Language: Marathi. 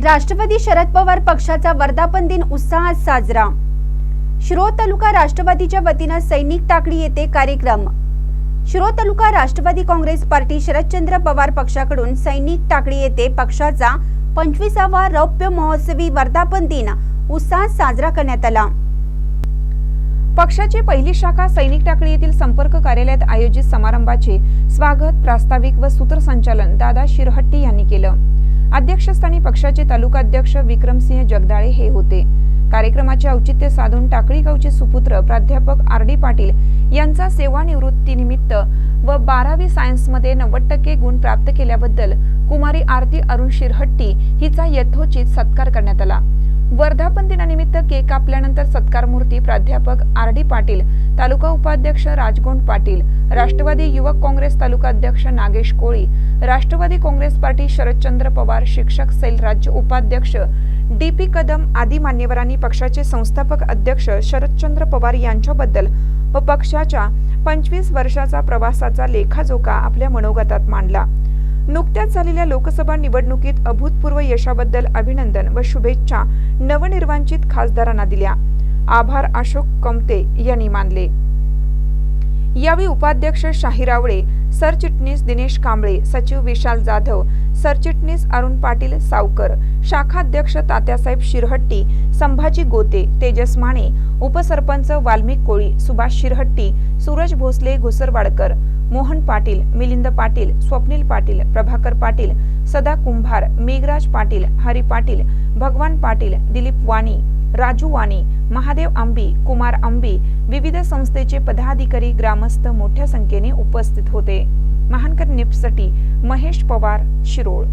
राष्ट्रवादी शरद पवार पक्षाचा वर्धापन दिन उत्साहात साजरा. शिरोळ तालुका राष्ट्रवादीच्या वतीनं सैनिक टाकळी येथे कार्यक्रम. शिरोळ तालुका राष्ट्रवादी काँग्रेस पार्टी शरदचंद्र पवार पक्षाकडून सैनिक टाकळी येथे पक्षाचा पंचवीसावा रौप्य महोत्सवी वर्धापन दिन उत्साहात साजरा करण्यात आला. पक्षाची पहिली शाखा सैनिक टाकळी येथील संपर्क कार्यालयात आयोजित समारंभाचे स्वागत प्रास्ताविक व सूत्रसंचालन दादा शिरहट्टी यांनी केलं. अध्यक्षस्थानी पक्षाचे तालुकाध्यक्ष विक्रमसिंह जगदाळे हे होते. कार्यक्रमाचे औचित्य साधून टाकळी गावचे सुपुत्र प्राध्यापक आर डी पाटील यांचा सेवानिवृत्तीनिमित्त व बारावी सायन्समध्ये नव्वद टक्के गुण प्राप्त केल्याबद्दल कुमारी आरती अरुण शिरहट्टी हिचा यथोचित सत्कार करण्यात आला. वर्धापन दिनानिमित्त केक कापल्यानंतर सत्कार मूर्ती प्राध्यापक आर डी पाटील तालुका उपाध्यक्ष राजगोंड पाटील राष्ट्रवादी युवक काँग्रेस तालुका अध्यक्ष नागेश कोळी राष्ट्रवादी काँग्रेस पार्टी शरदचंद्र पवार शिक्षक सेल राज्य उपाध्यक्ष डी पी कदम आदी मान्यवरांनी पक्षाचे संस्थापक अध्यक्ष शरदचंद्र पवार यांच्याबद्दल व पक्षाच्या पंचवीस वर्षाचा प्रवासाचा लेखाजोखा आपल्या मनोगतात मांडला. नुकत्याच झालेल्या लोकसभा निवडणुकीत अभूतपूर्व यशाबद्दल अभिनंदन व शुभेच्छा नवनिर्वाचित खासदारांना दिल्या. आभार अशोक कमते यांनी मानले. यावेळी उपाध्यक्ष शाहिरावळे सरचिटणीस दिनेश कांबळे सचिव विशाल जाधव सरचिटणीस अरुण पाटील सावकर शाखाध्यक्ष तात्यासाहेब शिरहट्टी संभाजी गोते तेजस माने उपसरपंच वाल्मिक कोळी सुभाष शिरहट्टी सूरज भोसले घुसरवाडकर मोहन पाटील मिलिंद पाटील स्वप्नील पाटील प्रभाकर पाटील सदा कुंभार मेघराज पाटील हरी पाटील भगवान पाटील दिलीप वाणी राजू वाणी महादेव आंबी कुमार आंबी विविध संस्थेचे पदाधिकारी ग्रामस्थ मोठ्या संख्येने उपस्थित होते. महानकर निप्सटी महेश पवार शिरोळ.